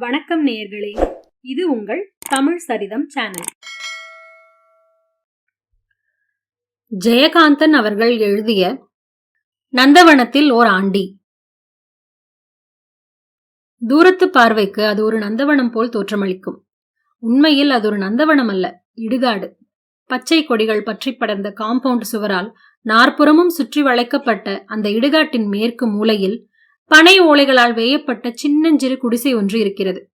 வணக்கம் நேயர்களே இது உங்கள் தமிழ் சரிதம் சேனல். ஜெயகாந்தன் அவர்கள் எழுதிய நந்தவனத்தில் ஓர் ஆண்டி. தூரத்து பார்வைக்கு அது ஒரு நந்தவனம் போல் தோற்றமளிக்கும். உண்மையில் அது ஒரு நந்தவனம் அல்ல இடுகாடு. பச்சை கொடிகள் பற்றி படர்ந்த காம்பவுண்ட் சுவரால் நாற்புறமும் சுற்றி வளைக்கப்பட்ட அந்த இடுகாட்டின் மேற்கு மூலையில் பனை ஓலைகளால் வேயப்பட்ட சின்னஞ்சிறு குடிசை ஒன்று இருக்கிறது.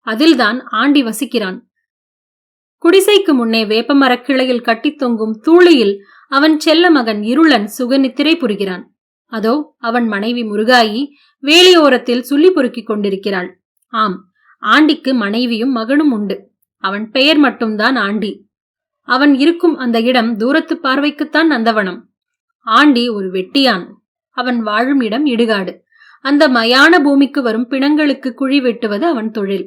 அதில்தான் ஆண்டி வசிக்கிறான். குடிசைக்கு முன்னே வேப்பமரக் கிளையில் கட்டித் தொங்கும் தூளியில் அவன் செல்ல மகன் இருளன் சுகநித்திரை புரிகிறான். அதோ அவன் மனைவி முருகாயி வேலியோரத்தில் சுள்ளி பொறுக்கிக் கொண்டிருக்கிறாள். ஆம் ஆண்டிக்கு மனைவியும் மகனும் உண்டு. அவன் பெயர் மட்டும்தான் ஆண்டி. அவன் இருக்கும் அந்த இடம் தூரத்து பார்வைக்குத்தான் நந்தவனம் ஆண்டி ஒரு வெட்டியான். அவன் வாழும் இடம் இடுகாடு. அந்த மயான பூமிக்கு வரும் பிணங்களுக்கு குழி வெட்டுவது அவன் தொழில்.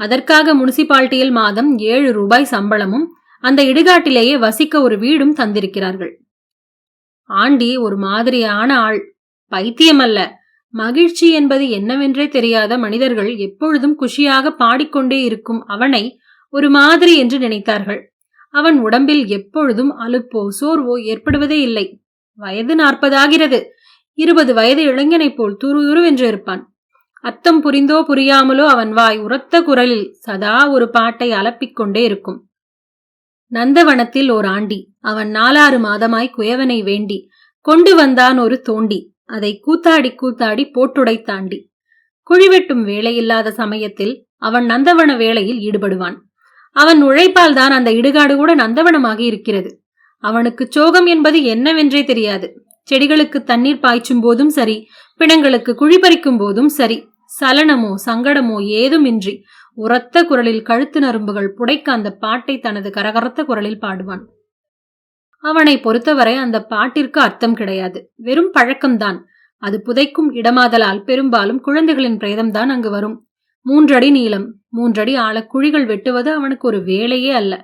அதற்காக முனிசிபாலிட்டியில் மாதம் ஏழு ரூபாய் சம்பளமும் அந்த இடுகாட்டிலேயே வசிக்க ஒரு வீடும் தந்திருக்கிறார்கள். ஆண்டி ஒரு மாதிரியான ஆள். பைத்தியமல்ல. மகிழ்ச்சி என்பது என்னவென்றே தெரியாத மனிதர்கள் எப்பொழுதும் குஷியாக பாடிக்கொண்டே இருக்கும் அவனை ஒரு மாதிரி என்று நினைத்தார்கள். அவன் உடம்பில் எப்பொழுதும் அலுப்போ சோர்வோ ஏற்படுவதே இல்லை. வயது நாற்பதாகிறது. இருபது வயது இளைஞனைப் போல் துருதுருவென்று இருப்பான். அத்தம் புரிந்தோ புரியாமலோ அவன் வாய் உரத்த குரலில் சதா ஒரு பாட்டை அலப்பிக் கொண்டே இருக்கும். நந்தவனத்தில் ஓர் ஆண்டி அவன் நாலாறு மாதமாய் குயவனை வேண்டி கொண்டு வந்தான் ஒரு தோண்டி அதை கூத்தாடி கூத்தாடி போட்டுடைத்தாண்டி. குழிவெட்டும் வேலையில்லாத சமயத்தில் அவன் நந்தவன வேலையில் ஈடுபடுவான். அவன் உழைப்பால் தான் அந்த இடுகாடு கூட நந்தவனமாகி இருக்கிறது. அவனுக்கு சோகம் என்பது என்னவென்றே தெரியாது. செடிகளுக்கு தண்ணீர் பாய்ச்சும் போதும் சரி பிணங்களுக்கு குழிபறிக்கும் போதும் சரி சலனமோ சங்கடமோ ஏதுமின்றி உரத்த குரலில் கழுத்து நரம்புகள் புடைக்க அந்த பாட்டை தனது கரகரத்த குரலில் பாடுவான். அவனை பொறுத்தவரை அந்த பாட்டிற்கு அர்த்தம் கிடையாது. வெறும் பழக்கம்தான். அது புதைக்கும் இடமாதலால் பெரும்பாலும் குழந்தைகளின் பிரேதம்தான் அங்கு வரும். மூன்றடி நீளம் மூன்றடி ஆழ குழிகள் வெட்டுவது அவனுக்கு ஒரு வேலையே அல்ல.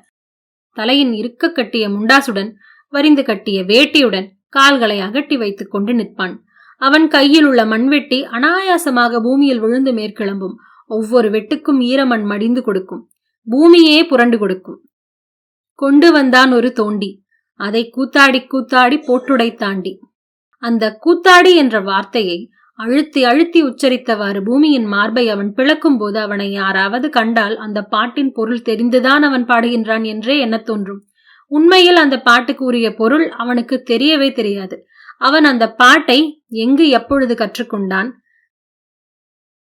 தலையின் இருக்க கட்டிய முண்டாசுடன் வரிந்து கட்டிய வேட்டியுடன் கால்களை அகட்டி வைத்துக் கொண்டு நிற்பான். அவன் கையில் உள்ள மண்வெட்டி அனாயாசமாக பூமியில் விழுந்து மேற்கிளம்பும். ஒவ்வொரு வெட்டுக்கும் ஈரமண் மடிந்து கொடுக்கும். பூமியே புரண்டு கொடுக்கும். கொண்டு வந்தான் ஒரு தோண்டி. அதை கூத்தாடி கூத்தாடி போட்டுடை தாண்டி. அந்த கூத்தாடி என்ற வார்த்தையை அழுத்தி அழுத்தி உச்சரித்தவாறு பூமியின் மார்பை அவன் பிளக்கும் போது அவனை யாராவது கண்டால் அந்த பாட்டின் பொருள் தெரிந்துதான் அவன் பாடுகின்றான் என்றே எண்ணத் தோன்றும். உண்மையில் அந்த பாட்டுக்கு உரிய பொருள் அவனுக்கு தெரியவே தெரியாது. அவன் அந்த பாட்டை எங்கு எப்பொழுது கற்றுக்கொண்டான்?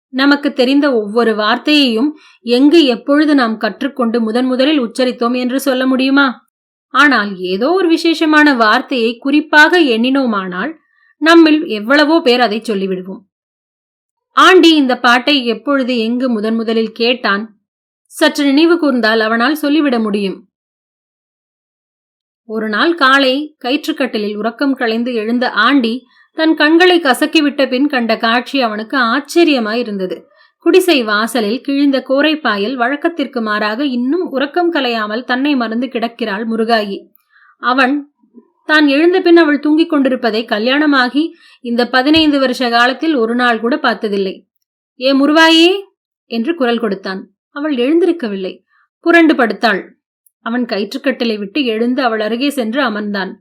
நமக்கு தெரிந்த ஒவ்வொரு வார்த்தையையும் எங்கு எப்பொழுது நாம் கற்றுக்கொண்டு முதன் முதலில் உச்சரித்தோம் என்று சொல்ல முடியுமா? ஆனால் ஏதோ ஒரு விசேஷமான வார்த்தையை குறிப்பாக எண்ணினோமானால் நம்மில் எவ்வளவோ பேர் அதை சொல்லிவிடுவோம். ஆண்டி இந்த பாட்டை எப்பொழுது எங்கு முதன் முதலில் கேட்டான்? சற்று நினைவு கூர்ந்தால் அவனால் சொல்லிவிட முடியும். ஒரு நாள் காலை கயிற்றுக்கட்டிலில் உறக்கம் களைந்து எழுந்த ஆண்டி தன் கண்களை கசக்கிவிட்ட பின் கண்ட காட்சி அவனுக்கு ஆச்சரியமாய் இருந்தது. குடிசை வாசலில் கிழிந்த கோரைப்பாயில் வழக்கத்திற்கு மாறாக இன்னும் உறக்கம் கலையாமல் தன்னை மறந்து கிடக்கிறாள் முருகாயி. அவன் தான் எழுந்த பின் அவள் தூங்கிக் கொண்டிருப்பதை கல்யாணமாகி இந்த பதினைந்து வருஷ காலத்தில் ஒரு நாள் கூட பார்த்ததில்லை. ஏ முருவாயே என்று குரல் கொடுத்தான். அவள் எழுந்திருக்கவில்லை. புரண்டு படுத்தாள். அவன் கயிற்றுக்கட்டிலை விட்டு எழுந்து அவள் அருகே சென்று அமர்ந்தான்.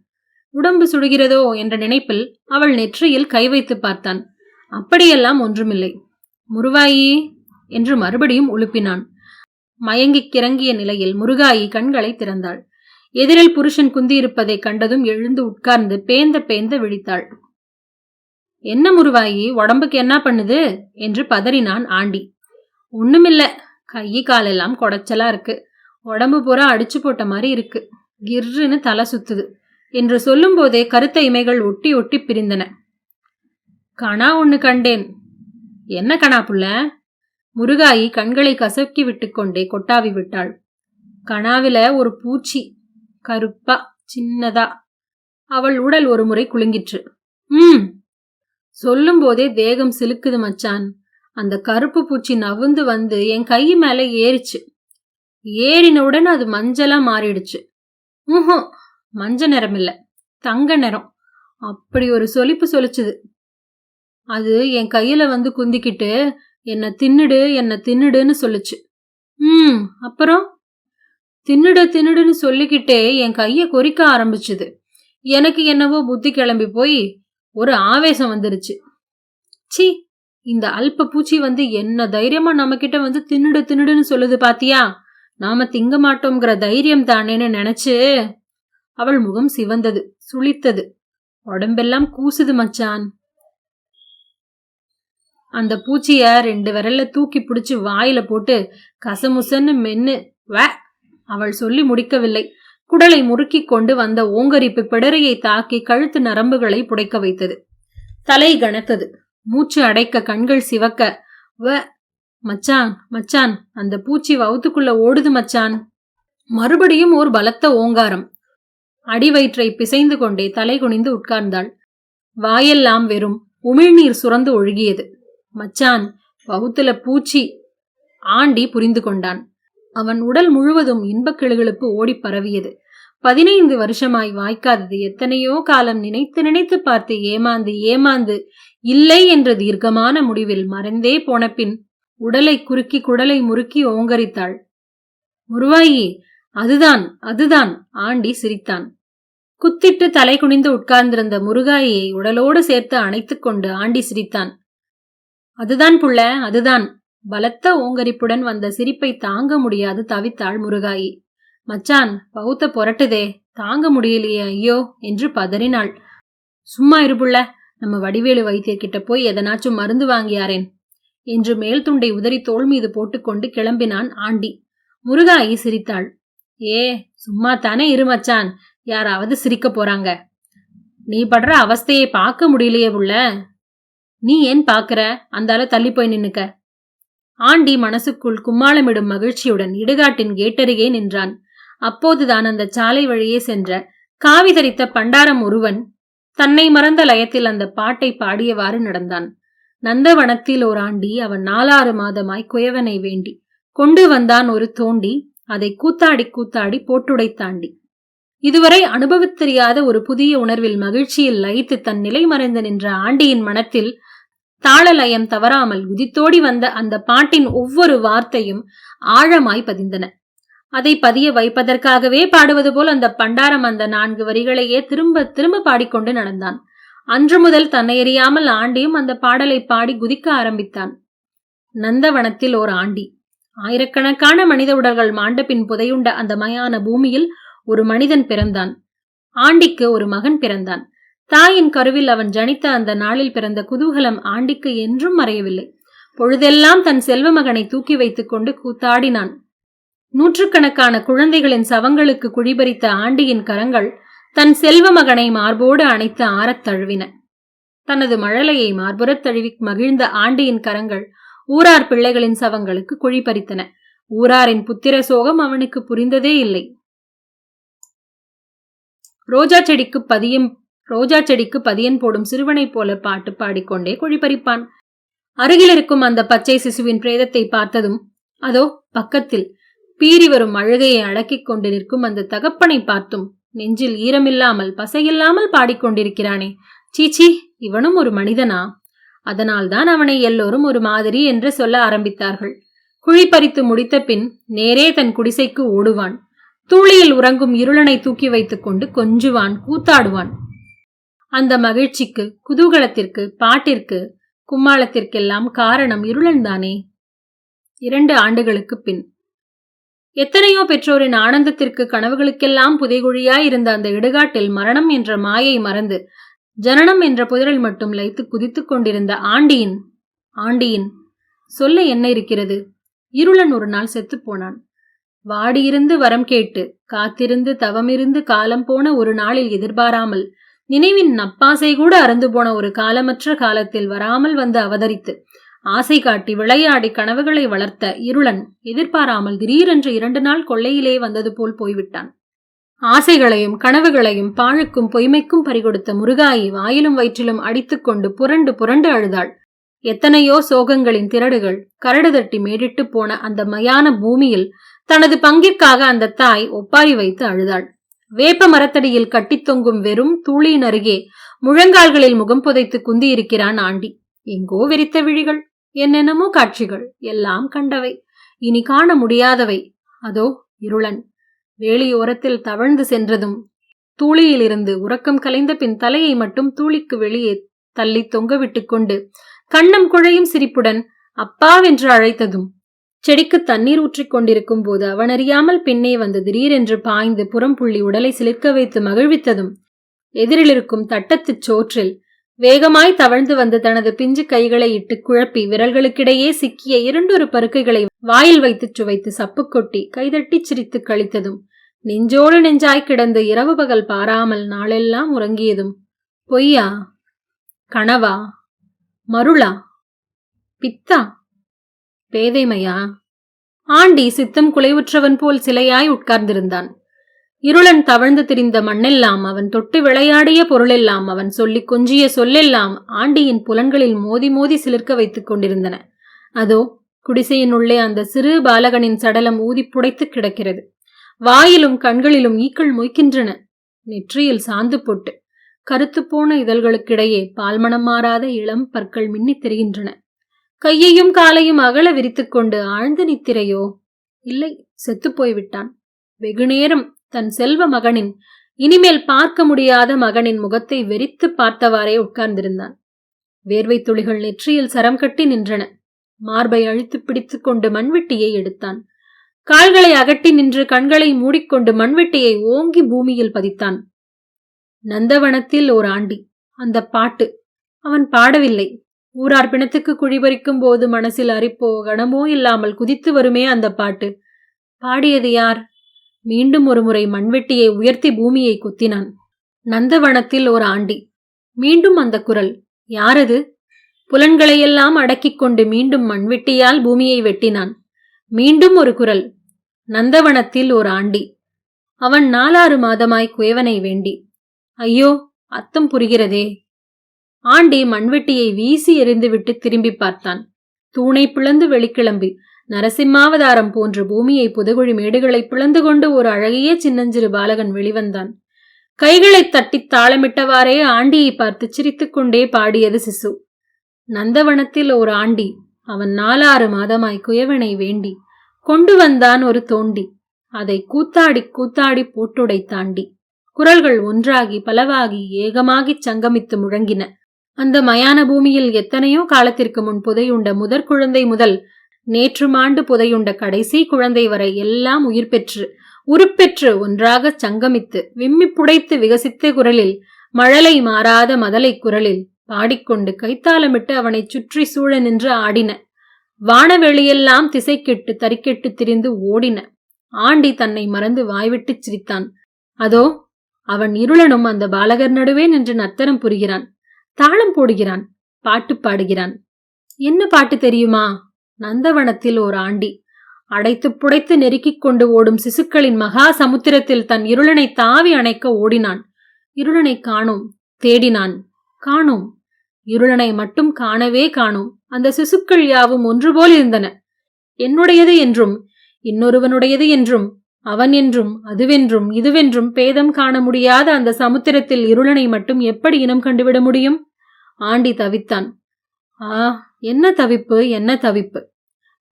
உடம்பு சுடுகிறதோ? என்ற நினைப்பில் அவள் நெற்றியில் கை வைத்து பார்த்தான். அப்படியெல்லாம் ஒன்றுமில்லை. முருவாயி என்று மறுபடியும் உழுப்பினான் மயங்கிக் கிறங்கிய நிலையில் முருகாயி கண்களை திறந்தாள். எதிரில் புருஷன் குந்தியிருப்பதைக் கண்டதும் எழுந்து உட்கார்ந்து பேந்த பேந்த விழித்தாள். என்ன முருவாயி உடம்புக்கு என்ன பண்ணுது? என்று பதறினான் ஆண்டி. ஒண்ணுமில்ல. கை காலெல்லாம் கொடைச்சலா இருக்கு. உடம்பு பூரா அடிச்சு போட்ட மாதிரி இருக்கு. கிர்ருன்னு தலை சுத்துது. என்று சொல்லும்போதே கருத்த இமைகள் ஒட்டி ஒட்டி பிரிந்தன. கணா ஒன்று கண்டேன். என்ன கணா புள்ள? முருகாயி கண்களை கசக்கி விட்டுக்கொண்டே கொட்டாவி விட்டாள். கணாவில ஒரு பூச்சி கருப்பா சின்னதா. அவள் உடல் ஒரு முறை குலுங்கிற்று. ம். சொல்லும் போதே தேகம் சிலுக்குது மச்சான். அந்த கருப்பு பூச்சி நவுந்து வந்து என் கை மேல ஏறிச்சு. ஏறினவுடன் அது மஞ்சளா மாறிடுச்சு. ஊஹும் மஞ்ச நிறம் இல்லை தங்க நிறம். அப்படி ஒரு சொலிப்பு சொலிச்சுது. அது என் கையில வந்து குந்திக்கிட்டு என்னை தின்னுடு என்னை தின்னுடுன்னு சொல்லுச்சு. ம் அப்புறம்? தின்னுடு தின்னுடுன்னு சொல்லிக்கிட்டே என் கையை கொறிக்க ஆரம்பிச்சுது. எனக்கு என்னவோ புத்தி கிளம்பி போய் ஒரு ஆவேசம் வந்துருச்சு. சி இந்த அல்ப பூச்சி வந்து என்ன தைரியமா நம்ம கிட்ட வந்து தின்னுடு தின்னுடுன்னு சொல்லுது பாத்தியா? நாம திங்க மாட்டோங்கிற தைரியம் தானேன்னு நினைச்சு அவள் முகம் சிவந்தது சுளித்தது. உடம்பெல்லாம் கூசுது மச்சான். அந்த பூச்சிய ரெண்டு விரல்ல தூக்கி பிடிச்சு வாயில போட்டு கசமுசன்னு மென்னு வே அவள் சொல்லி முடிக்கவில்லை. குடலை முறுக்கி கொண்டு வந்த ஓங்கரிப்பு பிடரையை தாக்கி கழுத்து நரம்புகளை புடைக்க வைத்தது. தலை கணத்தது மூச்சு அடைக்க கண்கள் சிவக்க வ மச்சான் மச்சான் அந்த பூச்சி வவுத்துக்குள்ள ஓடுது மச்சான். மறுபடியும் ஓர் பலத்த ஓங்காரம். அடிவயிற்றை பிசைந்து கொண்டே தலை குனிந்து உட்கார்ந்தாள். வாயெல்லாம் வெறும் உமிழ்நீர் சுரந்து ஒழுகியது. மச்சான் வவுத்துல பூச்சி. ஆண்டி புரிந்து கொண்டான். அவன் உடல் முழுவதும் இன்பக் கிளுகிழுப்பு ஓடிப் பரவியது. பதினைந்து வருஷமாய் வாய்க்காதது எத்தனையோ காலம் நினைத்து நினைத்து பார்த்து ஏமாந்து ஏமாந்து இல்லை என்ற தீர்க்கமான முடிவில் மறைந்தே போன பின் உடலை குறுக்கி குடலை முறுக்கி ஓங்கரித்தாள். முருவாயி அதுதான் அதுதான் ஆண்டி சிரித்தான். குத்திட்டு தலை குனிந்து உட்கார்ந்திருந்த முருகாயை உடலோடு சேர்த்து அணைத்துக் கொண்டு ஆண்டி சிரித்தான். அதுதான் புள்ள அதுதான். பலத்த ஓங்கரிப்புடன் வந்த சிரிப்பை தாங்க முடியாது தவித்தாள் முருகாயி. மச்சான் பௌத்த புரட்டுதே தாங்க முடியலையே ஐயோ என்று பதறினாள். சும்மா இருப்புள்ள நம்ம வடிவேலு வைத்தியர்கிட்ட போய் எதனாச்சும் மருந்து வாங்கியாரேன். என்று மேல் துண்டை உதறி தோள் மீது போட்டுக்கொண்டு கிளம்பினான் ஆண்டி. முருகாயி சிரித்தாள். ஏ சும்மா தானே இருமச்சான் யாராவது சிரிக்க போறாங்க. நீ படுற அவஸ்தையை பார்க்க முடியலையே உள்ள. நீ ஏன் பாக்குற அந்தால தள்ளி போய் நின்னுக்க. ஆண்டி மனசுக்குள் கும்மாளமிடும் மகிழ்ச்சியுடன் இடுகாட்டின் கேட்டருகே நின்றான். அப்போதுதான் அந்த சாலை வழியே சென்ற காவி தரித்த பண்டாரம் ஒருவன் தன்னை மறந்த லயத்தில் அந்த பாட்டை பாடியவாறு நடந்தான். நந்தவனத்தில் ஓர் ஆண்டி அவன் நாலாறு மாதமாய் குயவனை வேண்டி கொண்டு வந்தான் ஒரு தோண்டி அதை கூத்தாடி கூத்தாடி போட்டுடைத்தாண்டி இதுவரை அனுபவித்தறியாத ஒரு புதிய உணர்வில் மகிழ்ச்சியில் லயித்து தன் நிலை மறைந்து நின்ற ஆண்டியின் மனத்தில் தாளலயம் தவறாமல் குதித்தோடி வந்த அந்த பாட்டின் ஒவ்வொரு வார்த்தையும் ஆழமாய் பதிந்தன. அதை பதிய வைப்பதற்காகவே பாடுவது போல் அந்த பண்டாரம் அந்த நான்கு வரிகளையே திரும்ப திரும்ப பாடிக்கொண்டு நடந்தான். அன்று முதல் தன்னை எறியாமல் ஆண்டியும் அந்த பாடலை பாடி குதிக்க ஆரம்பித்தான். நந்தவனத்தில் ஓர் ஆண்டி. ஆயிரக்கணக்கான மனித உடல்கள் மாண்டபின் புதையுண்ட அந்த மயான பூமியில் ஒரு மனிதன் பிறந்தான். ஆண்டிக்கு ஒரு மகன் பிறந்தான். தாயின் கருவில் அவன் ஜனித்த அந்த நாளில் பிறந்த குதூகலம் ஆண்டிக்கு என்றும் மறையவில்லை. பொழுதெல்லாம் தன் செல்வ மகனை தூக்கி வைத்துக் கொண்டு கூத்தாடினான். நூற்றுக்கணக்கான குழந்தைகளின் சவங்களுக்கு குழிபறித்த ஆண்டியின் கரங்கள் தன் செல்வ மகனை மார்போடு அணைத்து ஆறத் தழுவின. தனது மழலையை மார்புறத் தழுவி மகிழ்ந்த ஆண்டியின் கரங்கள் ஊரார் பிள்ளைகளின் சவங்களுக்கு குழிப்பறித்தன ஊராரின் புத்திர சோகம் அவனுக்கு புரிந்ததே இல்லை. ரோஜா செடிக்கு பதியம் ரோஜா செடிக்கு பதியன் போடும் சிறுவனைப் போல பாட்டு பாடிக்கொண்டே குழிப்பறிப்பான் அருகில் இருக்கும் அந்த பச்சை சிசுவின் பிரேதத்தை பார்த்ததும் அதோ பக்கத்தில் பீறி வரும் அழுகையை அடக்கிக் கொண்டு நிற்கும் அந்த தகப்பனை பார்த்தும் நெஞ்சில் ஈரமில்லாமல் பசையில்லாமல் பாடிக்கொண்டிருக்கிறானே. சீச்சி இவனும் ஒரு மனிதனா? அதனால்தான் அவனை எல்லோரும் ஒரு மாதிரி என்று சொல்ல ஆரம்பித்தார்கள். குழி பறித்து முடித்த பின் நேரே தன் குடிசைக்கு ஓடுவான். தூளியில் உறங்கும் இருளனை தூக்கி வைத்துக் கொண்டு கொஞ்சுவான் கூத்தாடுவான். அந்த மகிழ்ச்சிக்கு குதூகலத்திற்கு பாட்டிற்கு கும்மாளத்திற்கெல்லாம் காரணம் இருளன்தானே? இரண்டு ஆண்டுகளுக்கு பின் எத்தனையோ பெற்றோரின் ஆனந்தத்திற்கு கனவுகளுக்கெல்லாம் புதைகுழியாய் இருந்த அந்த இடுகாட்டில் மரணம் என்ற மாயை மறந்து ஜனனம் என்ற புதிரில் மட்டும் லைத்து குதித்துக் கொண்டிருந்த ஆண்டியின் ஆண்டியின் சொல்ல என்ன இருக்கிறது? இருளன் ஒரு நாள் செத்துப் போனான். வாடியிருந்து வரம் கேட்டு காத்திருந்து தவமிருந்து காலம் போன ஒரு நாளில் எதிர்பாராமல் நினைவின் நப்பாசை கூட அறந்து போன ஒரு காலமற்ற காலத்தில் வராமல் வந்து அவதரித்து ஆசை காட்டி விளையாடி கனவுகளை வளர்த்த இருளன் எதிர்பாராமல் திடீரென்று இரண்டு நாள் கொள்ளையிலே வந்தது போல் போய்விட்டான். ஆசைகளையும் கனவுகளையும் பாழுக்கும் பொய்மைக்கும் பறிகொடுத்த முருகாயி வாயிலும் வயிற்றிலும் அடித்துக்கொண்டு புரண்டு புரண்டு அழுதாள். எத்தனையோ சோகங்களின் திரடுகள் கரடு தட்டி மேடிட்டு போன அந்த மயான பூமியில் தனது பங்கிற்காக அந்த தாய் ஒப்பாரி வைத்து அழுதாள். வேப்ப மரத்தடியில் கட்டித் தொங்கும் வெறும் தூளியின் அருகே முழங்கால்களில் முகம் புதைத்து குந்தியிருக்கிறான் ஆண்டி. எங்கோ வெறித்த விழிகள். என்னென்னமோ காட்சிகள் எல்லாம் கண்டவை. இனி காண முடியாதவை. அதோ இருளன். வேலியோரத்தில் தவழ்ந்து சென்றதும் தூளியிலிருந்து உறக்கம் கலைந்த பின் தலையை மட்டும் தூளிக்கு வெளியே தள்ளி தொங்கவிட்டுக் கொண்டு கண்ணம் குழையும் சிரிப்புடன் அப்பாவென்று அழைத்ததும் செடிக்கு தண்ணீர் ஊற்றிக் கொண்டிருக்கும் போது அவனறியாமல் பின்னே வந்து திடீரென்று பாய்ந்து புறம்புள்ளி உடலை சிலிர்க்க வைத்து மகிழ்வித்ததும் எதிரிலிருக்கும் தட்டத்துச் சோற்றில் வேகமாய் தவழ்ந்து வந்து தனது பிஞ்சு கைகளை இட்டு குழப்பி விரல்களுக்கிடையே சிக்கிய இரண்டொரு பருக்கைகளை வாயில் வைத்துச் சுவைத்து சப்பு கொட்டி கைதட்டிச் சிரித்து கழித்ததும் நெஞ்சோடு நெஞ்சாய் கிடந்து இரவு பகல் பாராமல் நாளெல்லாம் உறங்கியதும் பொய்யா? கனவா? மருளா? பித்தா? பேதைமையா? ஆண்டி சித்தம் குலைவுற்றவன் போல் சிலையாய் உட்கார்ந்திருந்தான். இருளன் தவழ்ந்து திரிந்த மண்ணெல்லாம் அவன் தொட்டு விளையாடிய பொருளெல்லாம் அவன் சொல்லிக் கொஞ்சிய சொல்லெல்லாம் ஆண்டியின் புலன்களில் மோதி மோதி சிலிர்க்க வைத்துக் கொண்டிருந்தன. அதோ குடிசையினுள்ளே அந்த சிறு பாலகனின் சடலம் ஊதி புடைத்து கிடக்கிறது. வாயிலும் கண்களிலும் ஈக்கள் மொய்க்கின்றன. நெற்றியில் சாந்து போட்டு கருத்துப்போன இதழ்களுக்கிடையே பால்மணம் மாறாத இளம் பற்கள் மின்னித் தெரிகின்றன. கையையும் காலையும் அகல விரித்துக்கொண்டு ஆழ்ந்த நித்திரையோ இல்லை செத்துப்போய் விட்டான் வெகுநேரம் தன் செல்வ மகனின் இனிமேல் பார்க்க முடியாத மகனின் முகத்தை வெறித்து பார்த்தவாறே உட்கார்ந்திருந்தான். வேர்வை துளிகள் நெற்றியில் சரம் கட்டி நின்றன. மார்பை அழித்து பிடித்து கொண்டு மண்வெட்டியை எடுத்தான். கால்களை அகட்டி நின்று கண்களை மூடிக்கொண்டு மண்வெட்டியை ஓங்கி பூமியில் பதித்தான். நந்தவனத்தில் ஒரு ஆண்டி அந்த பாட்டு. அவன் பாடவில்லை. ஊரார் பிணத்துக்கு குழிபறிக்கும் போது மனசில் அரிப்போ கனமோ இல்லாமல் குதித்து வருமே அந்த பாட்டு. பாடியது யார்? மீண்டும் ஒருமுறை மண்வெட்டியை உயர்த்தி பூமியை குத்தினான். நந்தவனத்தில் ஒரு ஆண்டி. மீண்டும் அந்த குரல் யாரது? புலன்களையெல்லாம் அடக்கிக் கொண்டு மீண்டும் மண்வெட்டியால் பூமியை வெட்டினான். மீண்டும் ஒரு குரல் நந்தவனத்தில் ஒரு ஆண்டி. அவன் நாலாறு மாதமாய் குயவனை வேண்டி. ஐயோ அத்தம் புரிகிறதே. ஆண்டி மண்வெட்டியை வீசி எறிந்துவிட்டு திரும்பி பார்த்தான். தூணை பிளந்து வெளிக்கிளம்பி நரசிம்மாவதாரம் போன்று பூமியை புதகுழி மேடுகளை பிளந்து கொண்டு ஒரு அழகிய சின்னஞ்சிறு பாலகன் வெளிவந்தான். கைகளை தட்டி தாளமிட்டவாறே ஆண்டியை பார்த்து சிரித்துக் கொண்டே பாடியது சிசு. நந்தவனத்தில் ஒரு ஆண்டி அவன் நாலாறு மாதமாய் குயவனை வேண்டி கொண்டு வந்தான் ஒரு தோண்டி அதை கூத்தாடி கூத்தாடி போட்டுடை தாண்டி. குரல்கள் ஒன்றாகி பலவாகி ஏகமாகிச் சங்கமித்து முழங்கின. அந்த மயான பூமியில் எத்தனையோ காலத்திற்கு முன் புதையுண்ட முதற் குழந்தை முதல் நேற்று மாண்டு புதையுண்ட கடைசி குழந்தை வரை எல்லாம் உயிர் பெற்று உருப்பெற்று ஒன்றாகச் சங்கமித்து விம்மி புடைத்து விகசித்த குரலில் மழலை மாறாத மதலை குரலில் பாடிக்கொண்டு கைத்தாளமிட்டு அவனைச் சுற்றி சூழ நின்று ஆடின. வானவெளியெல்லாம் திசைக்கெட்டு தறிக்கெட்டு திரிந்து ஓடின. ஆண்டி தன்னை மறந்து வாய்விட்டுச் சிரித்தான். அதோ அவன் இருளனும் அந்த பாலகர் நடுவே நின்று நர்த்தனம் புரிகிறான் தாளம் போடுகிறான் பாட்டு பாடுகிறான். என்ன பாட்டு தெரியுமா? நந்தவனத்தில் ஓர் ஆண்டி. அடைத்து புடைத்து நெருக்கிக் கொண்டு ஓடும் சிசுக்களின் மகா சமுத்திரத்தில் தன் இருளனை தாவி அணைக்க ஓடினான். இருளனை காணோம் தேடினான். காணோம். இருளனை மட்டும் காணவே காணோம். அந்த சிசுக்கள் யாவும் ஒன்றுபோல் இருந்தன. என்னுடையது என்றும் இன்னொருவனுடையது என்றும் அவன் என்றும் அதுவென்றும் இதுவென்றும் பேதம் காண முடியாத அந்த சமுத்திரத்தில் இருளனை மட்டும் எப்படி இனம் கண்டுவிட முடியும்? ஆண்டி தவித்தான். ஆ என்ன தவிப்பு என்ன தவிப்பு?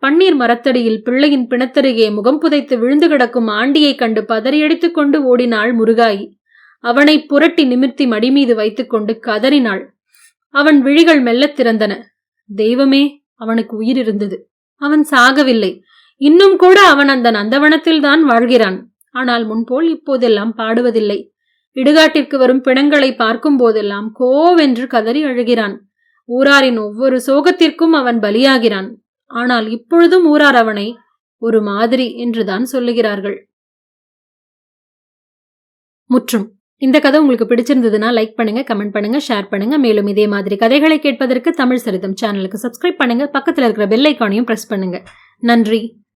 பன்னீர் மரத்தடியில் பிள்ளையின் பிணத்தருகே முகம் புதைத்து விழுந்து கிடக்கும் ஆண்டியைக் கண்டு பதறியடித்துக் கொண்டு ஓடினாள் முருகாயி. அவனை புரட்டி நிமிர்த்தி மடிமீது வைத்துக்கொண்டு கதறினாள். அவன் விழிகள் மெல்லத் திறந்தன. தெய்வமே அவனுக்கு உயிர் இருந்தது அவன் சாகவில்லை. இன்னும் கூட அவன் அந்த நந்தவனத்தில் தான் வாழ்கிறான். ஆனால் முன்போல் இப்போதெல்லாம் பாடுவதில்லை. இடுகாட்டிற்கு வரும் பிணங்களை பார்க்கும் போதெல்லாம் கோவென்று கதறி அழுகிறான். ஊராரின் ஒவ்வொரு சோகத்திற்கும் அவன் பலியாகிறான். ஆனால் இப்பொழுதும் ஊரார் அவனை ஒரு மாதிரி என்றுதான் சொல்லுகிறார்கள். முற்றும். இந்த கதை உங்களுக்கு பிடிச்சிருந்ததுன்னா லைக் பண்ணுங்க கமெண்ட் பண்ணுங்க ஷேர் பண்ணுங்க. மேலும் இதே மாதிரி கதைகளை கேட்பதற்கு தமிழ் சரிதம் சேனலுக்கு சப்ஸ்கிரைப் பண்ணுங்க. பக்கத்தில் இருக்கிற பெல் ஐக்கானையும் பிரஸ் பண்ணுங்க. நன்றி.